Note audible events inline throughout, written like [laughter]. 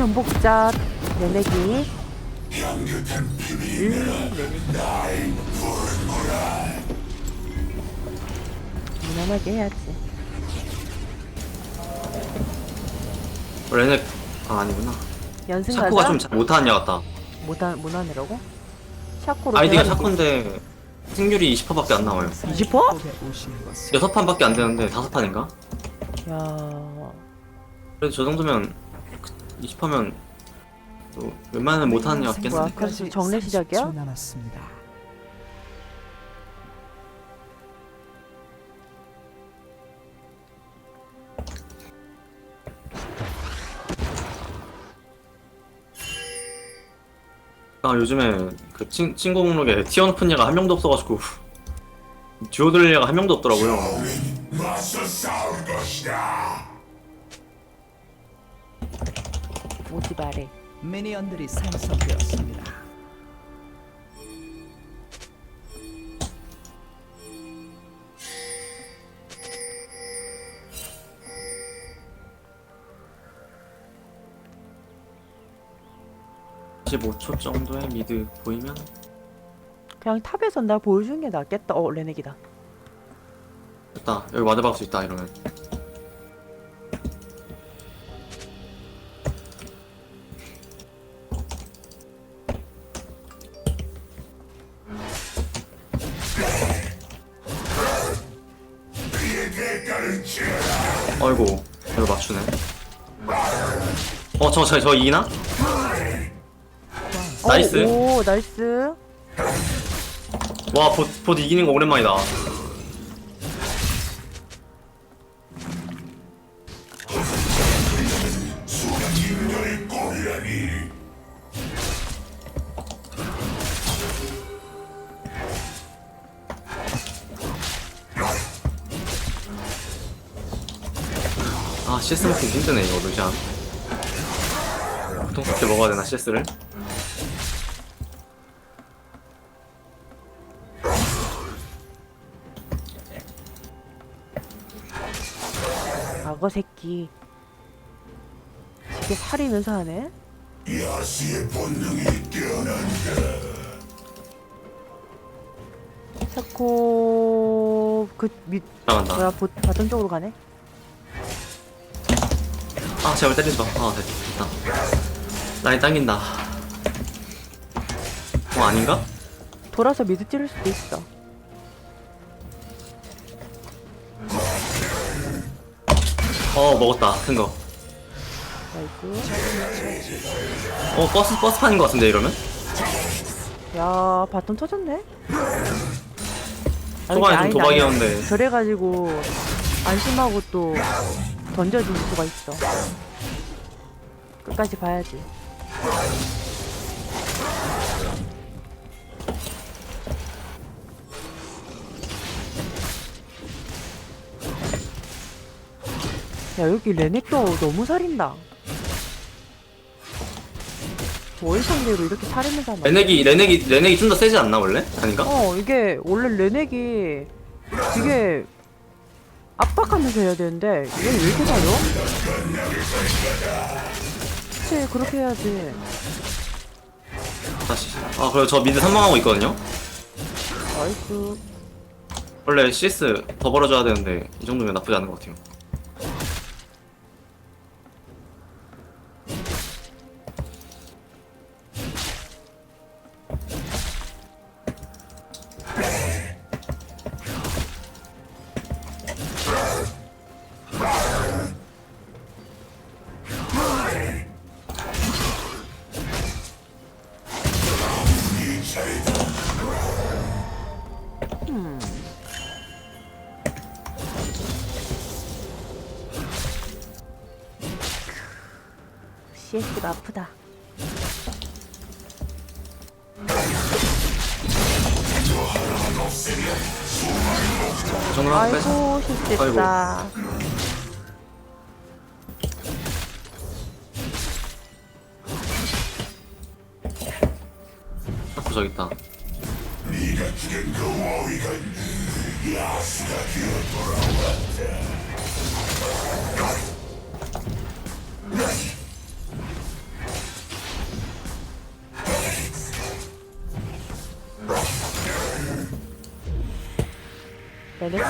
전복자 내내기 무난하게 해야지 원래는 아 아니구나. 연승 샤코가 가자 좀 잘 못하는 애 같다. 못하, 못하느라고? 샤코로 아이디가. 샤코인데 승률이 20%밖에 안 나와요. 20%? 여섯 판밖에 안 되는데 다섯 판인가? 야 그래도 저 정도면 20%면 또 웬만하면 못하는 뭐야? 한데. 그래서 정례 시작이야? 30초 남았습니다. 아 요즘에 그 친, 친구 목록에 티어 높은 얘가 한 명도 없어가지고 [laughs] 듀오 돌릴 얘가 한 명도 없더라고요. 오지 말해 미니언들이 생성되었습니다. 한 15초 정도의 미드 보이면 그냥 탑에서 나 보여주는 게 낫겠다. 어 레넥이다. 됐다. 여기 와드 박을 수 있다 이러면 저, 저, 저 이기나? 나이스. 오, 오 나이스 와, 봇, 봇 이기는 거 오랜만이다. 아, 먹기 힘드네, 이거, 루시안. 그렇게 먹어야 되나, CS를? 악어 새끼 이게 살이면서 하네 샤코 그밑 나간다. 뭐야 보, 바ton 쪽으로 가네 아 제발 마. 아 됐, 됐다. 라인 당긴다. 어 아닌가? 돌아서 미드 찌를 수도 있어 어 먹었다 큰 거. 나이스 어 버스 버스판인 것 같은데 이러면? 야 바ton 터졌네 아, 초반에 좀 도박이었는데. 그래가지고 안심하고 또 던져줄 수가 있어 끝까지 봐야지 야 여기 레넥도 너무 살인다 월 상대로 이렇게 살인을 하나 레넥이 레넥이 레넥이 좀 더 세지 않나 원래? 아닌가? 어 이게 원래 레넥이 되게 압박하면서 해야 되는데 얘는 왜 이렇게 잘려? 그치 그렇게 해야지 다시. 아 그리고 저 미드 선망하고 있거든요. 나이스 원래 CS 더 벌어줘야 되는데 이 정도면 나쁘지 않은 것 같아요. CS가 아프다 이 정도면 한 빼자. 아이고 실수했다 아, 저기 있다. 레네 텔.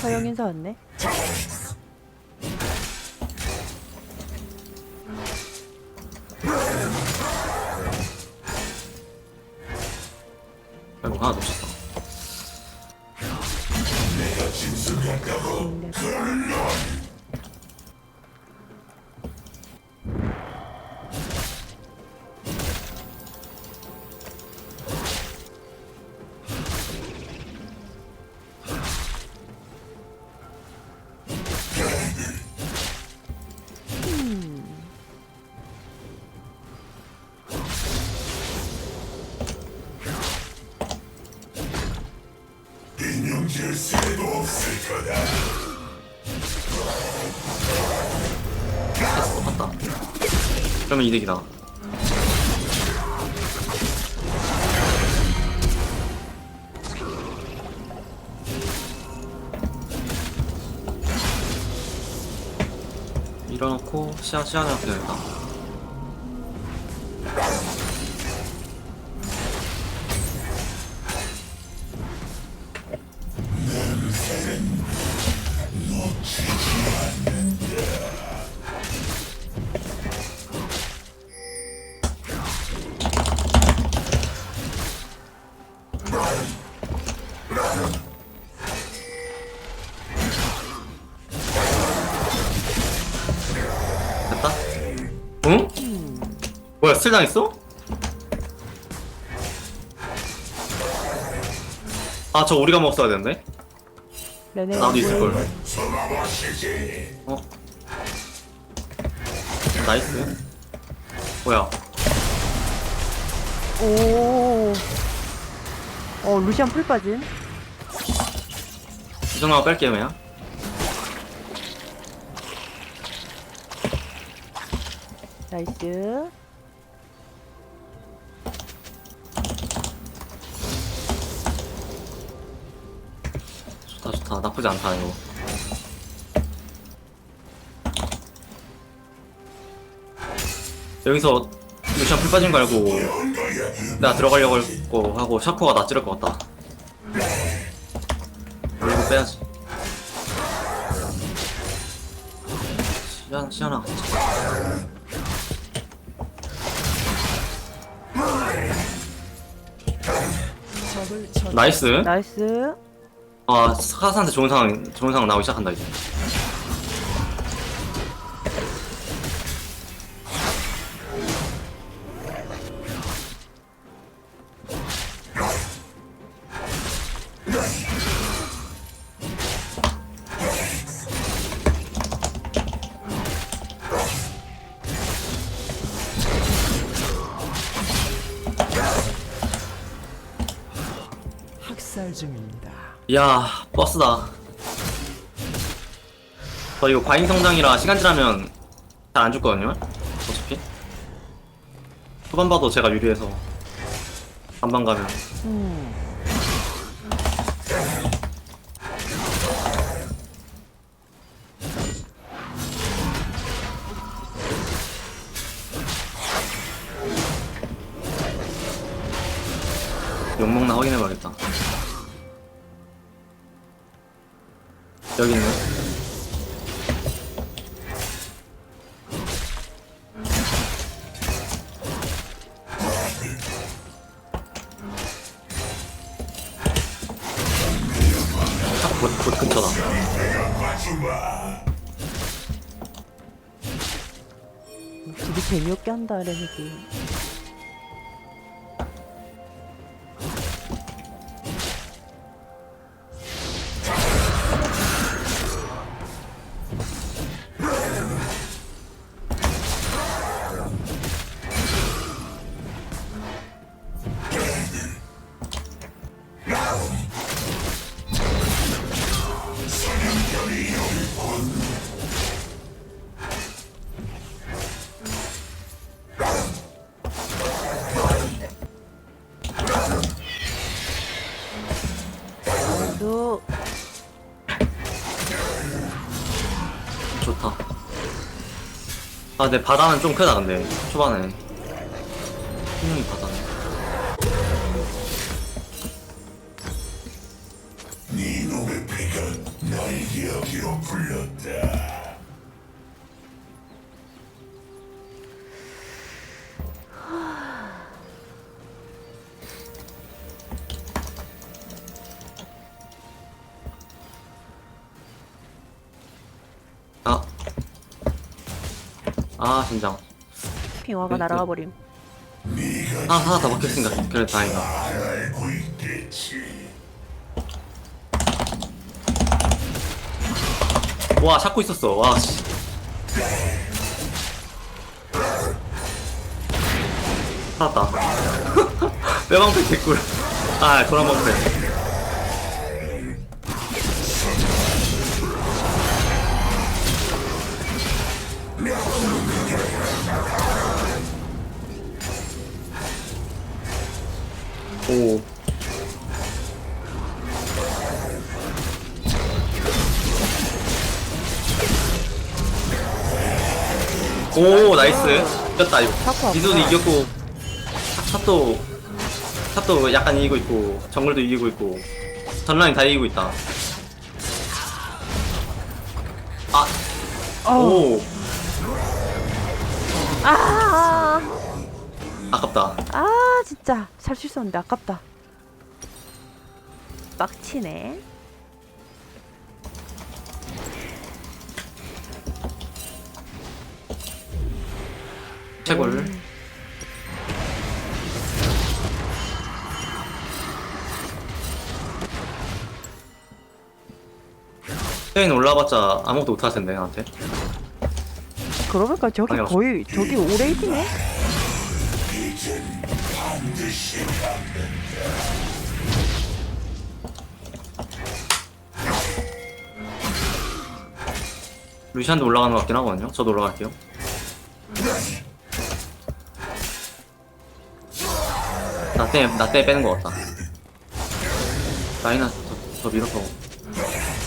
서영 인사 왔네. 똑같다 그러면 이득이다. 밀어놓고 시야 시야를 할게야겠다 됐다 응? 뭐야 스틸 당했어? 아 저 우리가 먹었어야 되는데 레네. 나도 있을걸 뭐- 어? 나이스 뭐야 오. 어 루시안 풀 빠진. 이정만 뺄게요 그냥 나이스. 좋다 좋다 나쁘지 않다 이거 여기서 루시안 풀 빠진 거 알고 내가 들어가려고 하고 샤코가 나 찌를 것 같다. 이거 빼야지. 시연, 시연아. 적을 처 나이스. 나이스. 아 카사한테 좋은 상황 좋은 상황 나오기 시작한다 이제 야 버스다. 저 이거 과잉 성장이라 시간 지나면 잘 안 죽거든요? 어차피. 초반 봐도 제가 유리해서 반반 가면. 음. 욕먹나 확인해봐야겠다 재미없게 한다 레네기. 좋다. 아 근데 바다는 좀 크다 근데. 초반에. 분명히 바다는 네 놈의 피가 나의 기억으로 불렀다. 아, 진짜. 핑화가 네, 날아가 네. 버림. 아, 하나 더 먹혔으니까. 그래, 다행이다. 와, 찾고 있었어. 와, 씨. 살았다. 빼방패 [laughs] 개꿀. 아, 도란방패. 나이스 이겼다 이거 사코 미소도. 이겼고 탑- 탑도 탑도 약간 이기고 있고 정글도 이기고 있고 전라인 다 이기고 있다 어. 아오 아, 아깝다 아 진짜 살수 있었는데 아깝다. 빡치네. 채굴. 페인 올라봤자 아무것도 못할 텐데 나한테. 그러고 보니까 저기 아니요. 거의 저기 오레이디네. 루시안도 올라가는 것 같긴 하거든요. 저도 올라갈게요 나때 나때 빼는 것 같다. 라이나 더, 더 밀어서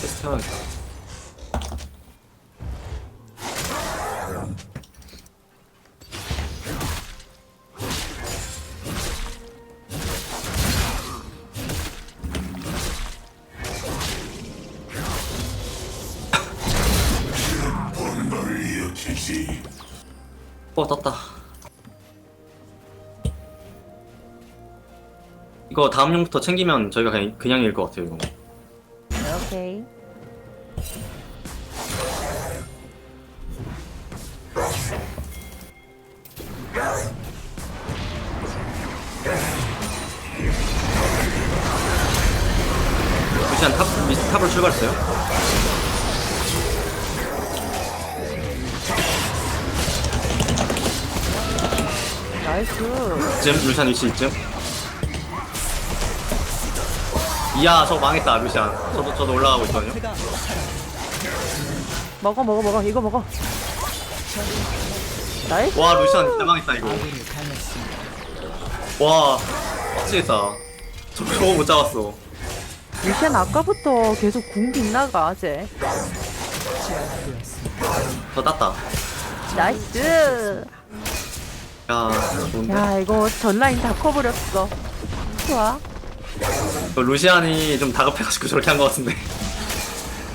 테스트 해야겠다 이거 다음 용부터 챙기면 저희가 그냥, 그냥 이길 것 같아요 이거 오케이. 루시안 탑, 미스 탑으로 출발했어요 나이스. 이쯤 루시안 위치 이쯤 이야 저거 망했다 루시안 저도 저도 올라가고 있거든요 먹어 먹어 먹어 이거 먹어. 나이스. 와 루시안 진짜 망했다 이거. 와 빡치겠다 저 저거 못 잡았어 루시안 아까부터 계속 궁 빗나가 쟤. 저 땄다 나이스. 야 좋은데 야 이거 전 라인 다 커버렸어. 좋아. 저 루시안이 좀 다급해가지고 저렇게 한 것 같은데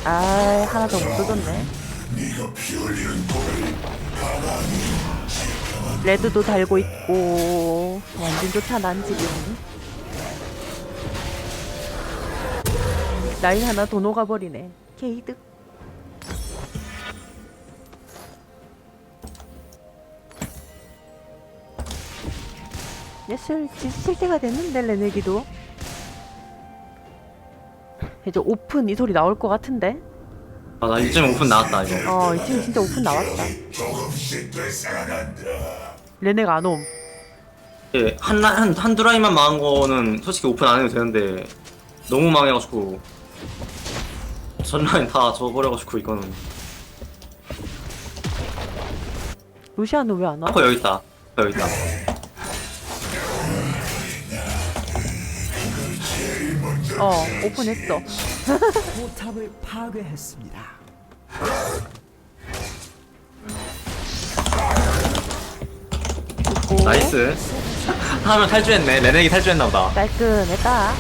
아 하나 더못 뜯었네. 레드도 달고 있고 완전 좋다 난 지금. 라인 하나 더 녹아버리네. 게이득. 예슬 지칠 때가 됐는데 레네기도. 이제 오픈 이 소리 나올 것 같은데. 아 나 이쯤 오픈 나왔다 이거 어, 이쯤 진짜 오픈 나왔다. 레네가 안 옴. 예, 한, 라- 한, 한두 라인만 망한 거는 솔직히 오픈 안 해도 되는데 너무 망해가지고 전 라인 다 져버려가지고 이거는 루시아는 왜 안 와? 아커 여기 있다 여기 있다 어, 오픈했어. 포탑을 파괴했습니다. 고 나이스 하면 탈주했네 레넥이 탈주했나보다 깔끔했다.